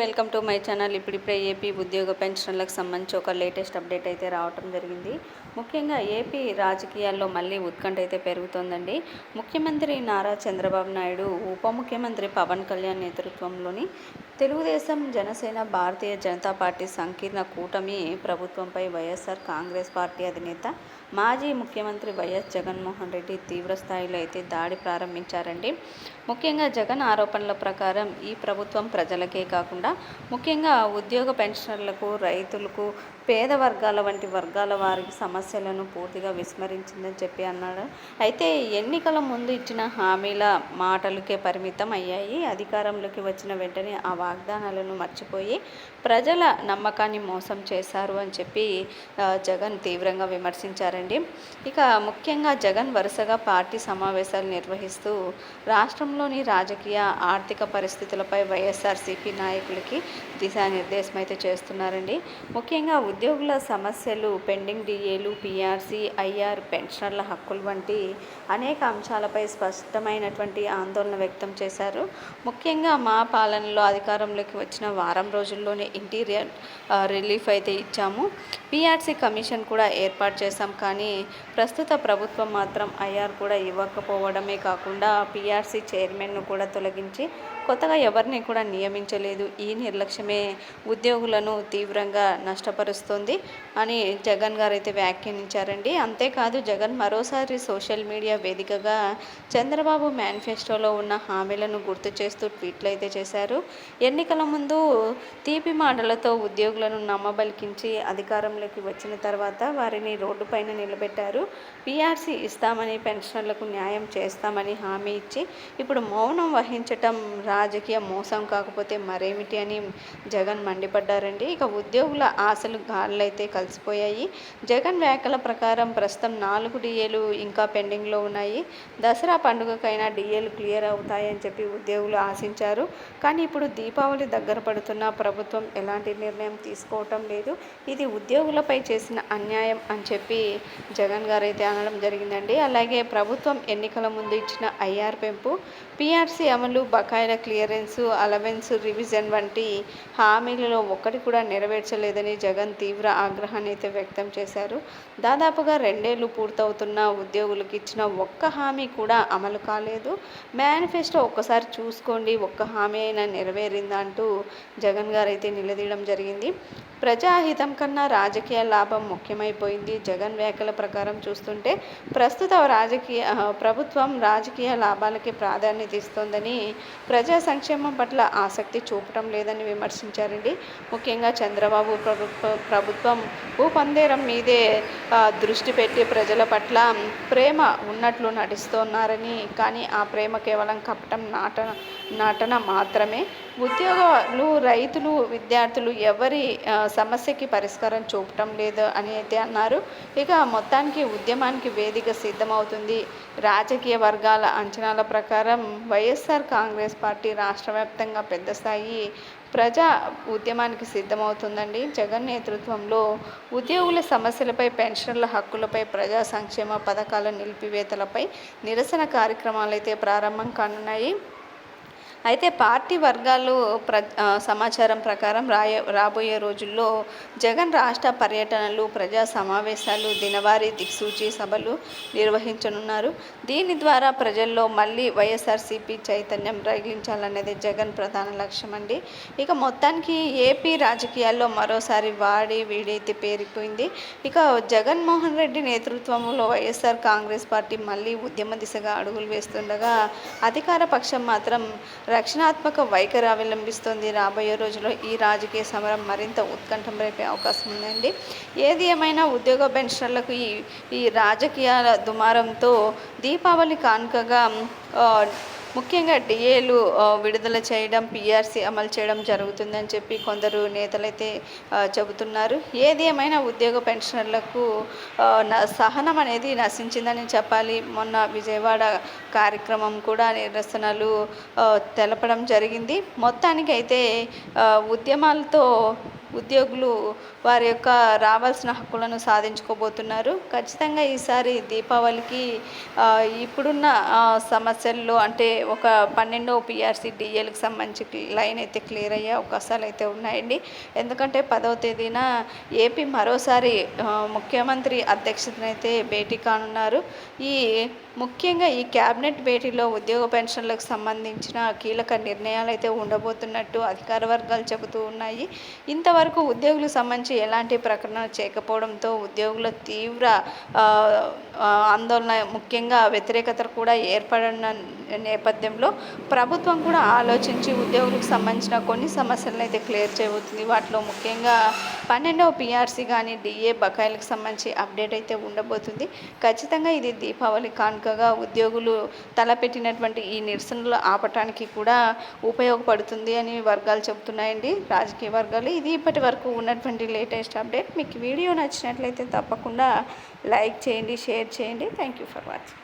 Welcome to my channel. ఇప్పుడిప్పుడే AP ఉద్యోగ పెన్షన్లకు సంబంధించి ఒక లేటెస్ట్ అప్డేట్ అయితే రావటం జరిగింది. ముఖ్యంగా ఏపీ రాజకీయాల్లో మళ్ళీ ఉత్కంఠ అయితే పెరుగుతోందండి. ముఖ్యమంత్రి నారా చంద్రబాబు నాయుడు ఉప ముఖ్యమంత్రి పవన్ కళ్యాణ్ నేతృత్వంలోని తెలుగుదేశం జనసేన భారతీయ జనతా పార్టీ సంకీర్ణ కూటమి ప్రభుత్వంపై వైఎస్ఆర్ కాంగ్రెస్ పార్టీ అధినేత మాజీ ముఖ్యమంత్రి వైఎస్ జగన్మోహన్ రెడ్డి తీవ్ర స్థాయిలో అయితే దాడి ప్రారంభించారండి. ముఖ్యంగా జగన్ ఆరోపణల ప్రకారం ఈ ప్రభుత్వం ప్రజలకే కాకుండా ముఖ్యంగా ఉద్యోగ పెన్షనర్లకు రైతులకు పేద వర్గాల వంటి వర్గాల వారికి సమస్యలను పూర్తిగా విస్మరించిందని చెప్పి అన్నాడు. అయితే ఎన్నికల ముందు ఇచ్చిన హామీల మాటలకే పరిమితం అయ్యాయి. అధికారంలోకి వచ్చిన వెంటనే ఆ వాగ్దానాలను మర్చిపోయి ప్రజల నమ్మకాన్ని మోసం చేశారు అని చెప్పి జగన్ తీవ్రంగా విమర్శించారండి. ఇక ముఖ్యంగా జగన్ వరుసగా పార్టీ సమావేశాలు నిర్వహిస్తూ రాష్ట్రంలోని రాజకీయ ఆర్థిక పరిస్థితులపై వైఎస్ఆర్సీపీ నాయకులకి దిశానిర్దేశం అయితే చేస్తున్నారండి. ముఖ్యంగా ఉద్యోగుల సమస్యలు పెండింగ్ డిఏలు పిఆర్సీ ఐఆర్ పెన్షనర్ల హక్కులు వంటి అనేక అంశాలపై స్పష్టమైనటువంటి ఆందోళన వ్యక్తం చేశారు. ముఖ్యంగా మా పాలనలో అధికారంలోకి వచ్చిన వారం రోజుల్లోనే ఇంటీరియర్ రిలీఫ్ అయితే ఇచ్చాము. పిఆర్సీ కమిషన్ కూడా ఏర్పాటు చేశాం కానీ ప్రస్తుత ప్రభుత్వం మాత్రం ఐఆర్ కూడా ఇవ్వకపోవడమే కాకుండా పిఆర్సీ చైర్మన్ను కూడా తొలగించి కొత్తగా ఎవరిని కూడా నియమించలేదు. ఈ నిర్లక్ష్యమే ఉద్యోగులను తీవ్రంగా నష్టపరుస్తుంది అని జగన్ గారు అయితే వ్యాఖ్యానించారండి. అంతేకాదు జగన్ మరోసారి సోషల్ మీడియా వేదికగా చంద్రబాబు మేనిఫెస్టోలో ఉన్న హామీలను గుర్తు చేస్తూ ట్వీట్లు అయితే చేశారు. ఎన్నికల ముందు తీపి మాటలతో ఉద్యోగులను నమ్మబలికించి అధికారంలోకి వచ్చిన తర్వాత వారిని రోడ్డుపైన నిలబెట్టారు. పీఆర్సీ ఇస్తామని పెన్షనర్లకు న్యాయం చేస్తామని హామీ ఇచ్చి ఇప్పుడు మౌనం వహించటం రాజకీయ మోసం కాకపోతే మరేమిటి అని జగన్ మండిపడ్డారండి. ఇక ఉద్యోగుల ఆశలు గాళ్ళైతే కలిసిపోయాయి. జగన్ శాఖల ప్రకారం ప్రస్తుతం నాలుగు డిఏలు ఇంకా పెండింగ్లో ఉన్నాయి. దసరా పండుగకైనా డిఏలు క్లియర్ అవుతాయని చెప్పి ఉద్యోగులు ఆశించారు. కానీ ఇప్పుడు దీపావళి దగ్గర పడుతున్న ప్రభుత్వం ఎలాంటి నిర్ణయం తీసుకోవటం లేదు. ఇది ఉద్యోగులపై చేసిన అన్యాయం అని చెప్పి జగన్ గారు అయితే అనడం జరిగిందండి. అలాగే ప్రభుత్వం ఎన్నికల ముందు ఇచ్చిన ఐఆర్ పెంపు పిఆర్సీ అమలు బకాయిల క్లియరెన్స్ అలవెన్స్ రివిజన్ వంటి హామీలలో ఒక్కటి కూడా నెరవేర్చలేదని జగన్ తీవ్ర ఆగ్రహాన్ని అయితే వ్యక్తం చేశారు. దాదాపుగా రెండేళ్ళు పూర్తవుతున్న ఉద్యోగులకు ఇచ్చిన ఒక్క హామీ కూడా అమలు కాలేదు. మేనిఫెస్టో ఒక్కసారి చూసుకోండి ఒక్క హామీ అయినా నెరవేరిందా అంటూ జగన్ గారు అయితే నిలదీయడం జరిగింది. ప్రజాహితం కన్నా రాజకీయ లాభం ముఖ్యమైపోయింది. జగన్ వ్యాఖ్యల ప్రకారం చూస్తుంటే ప్రస్తుత రాజకీయ ప్రభుత్వం రాజకీయ లాభాలకి ప్రాధాన్యత ఇస్తోందని ప్రజా సంక్షేమం పట్ల ఆసక్తి చూపటం లేదని విమర్శించారండి. ముఖ్యంగా చంద్రబాబు ప్రభుత్వ ప్రభుత్వం భూపందేరం మీదే దృష్టి పెట్టి ప్రజల పట్ల ప్రేమ ఉన్నట్లు నటిస్తున్నారని కానీ ఆ ప్రేమ కేవలం కపటం నాట నటన మాత్రమే. ఉద్యోగాలు రైతులు విద్యార్థులు ఎవరి సమస్యకి పరిష్కారం చూపటం లేదు అని అయితే అన్నారు. ఇక మొత్తానికి ఉద్యమానికి వేదిక సిద్ధమవుతుంది. రాజకీయ వర్గాల అంచనాల ప్రకారం వైఎస్ఆర్ కాంగ్రెస్ పార్టీ రాష్ట్ర వ్యాప్తంగా పెద్ద స్థాయి ప్రజా ఉద్యమానికి సిద్ధమవుతుందండి. జగన్ నేతృత్వంలో ఉద్యోగుల సమస్యలపై పెన్షన్ల హక్కులపై ప్రజా సంక్షేమ పథకాల నిలిపివేతలపై నిరసన కార్యక్రమాలు అయితే ప్రారంభం కానున్నాయి. అయితే పార్టీ వర్గాలు ప్ర సమాచారం ప్రకారం రాయ రాబోయే రోజుల్లో జగన్ రాష్ట్ర పర్యటనలు ప్రజా సమావేశాలు దినవారీ దిక్సూచి సభలు నిర్వహించనున్నారు. దీని ద్వారా ప్రజల్లో మళ్ళీ వైఎస్ఆర్సీపీ చైతన్యం రగిలించాలనేది జగన్ ప్రధాన లక్ష్యం అండి ఇక మొత్తానికి ఏపీ రాజకీయాల్లో మరోసారి వాడి వీడైతే పేరిపోయింది. ఇక జగన్మోహన్ రెడ్డి నేతృత్వంలో వైఎస్ఆర్ కాంగ్రెస్ పార్టీ మళ్ళీ ఉద్యమ దిశగా అడుగులు వేస్తుండగా అధికార పక్షం మాత్రం రక్షణాత్మక వైఖరి అవలంబిస్తుంది రాబోయే రోజుల్లో ఈ రాజకీయ సమరం మరింత ఉత్కంఠం రేపే అవకాశం ఉందండి. ఏది ఏమైనా ఉద్యోగ పెన్షన్లకు ఈ ఈ రాజకీయాల దుమారంతో దీపావళి కానుకగా ముఖ్యంగా డిఏలు విడుదల చేయడం పిఆర్సీ అమలు చేయడం జరుగుతుందని చెప్పి కొందరు నేతలైతే చెబుతున్నారు. ఏది ఏమైనా ఉద్యోగ పెన్షనర్లకు న- సహనం అనేది నశించిందని చెప్పాలి. మొన్న విజయవాడ కార్యక్రమం కూడా నిరసనలు తెలపడం జరిగింది. మొత్తానికైతే ఉద్యమాలతో ఉద్యోగులు వారి యొక్క రావాల్సిన హక్కులను సాధించుకోబోతున్నారు. ఖచ్చితంగా ఈసారి దీపావళికి ఇప్పుడున్న సమస్యల్లో అంటే ఒక పన్నెండో పిఆర్సీ డిఎల్కి సంబంధించి లైన్ అయితే క్లియర్ అయ్యే అవకాశాలు అయితే ఉన్నాయండి. ఎందుకంటే పదవ తేదీన ఏపీ మరోసారి ముఖ్యమంత్రి అధ్యక్షతనైతే భేటీ కానున్నారు. ఈ ముఖ్యంగా ఈ క్యాబినెట్ భేటీలో ఉద్యోగ పెన్షన్లకు సంబంధించిన కీలక నిర్ణయాలు అయితే ఉండబోతున్నట్టు అధికార వర్గాలు చెబుతూ ఉన్నాయి. ఇంతవరకు ఉద్యోగులకు సంబంధించి ఎలాంటి ప్రకటన చేయకపోవడంతో ఉద్యోగుల తీవ్ర ఆందోళన ముఖ్యంగా వ్యతిరేకత కూడా ఏర్పడిన నేపథ్యంలో ప్రభుత్వం కూడా ఆలోచించి ఉద్యోగులకు సంబంధించిన కొన్ని సమస్యలను అయితే క్లియర్ చేయబోతుంది. వాటిలో ముఖ్యంగా పన్నెండవ పిఆర్సీ కానీ డిఏ బకాయిలకు సంబంధించి అప్డేట్ అయితే ఉండబోతుంది. ఖచ్చితంగా ఇది దీపావళి చక్కగా ఉద్యోగులు తలపెట్టినటువంటి ఈ నిరసనలు ఆపటానికి కూడా ఉపయోగపడుతుంది అని వర్గాలు చెబుతున్నాయండి. రాజకీయ వర్గాలు ఇది ఇప్పటి వరకు ఉన్నటువంటి లేటెస్ట్ అప్డేట్. మీకు వీడియో నచ్చినట్లయితే తప్పకుండా లైక్ చేయండి షేర్ చేయండి. Thank you for watching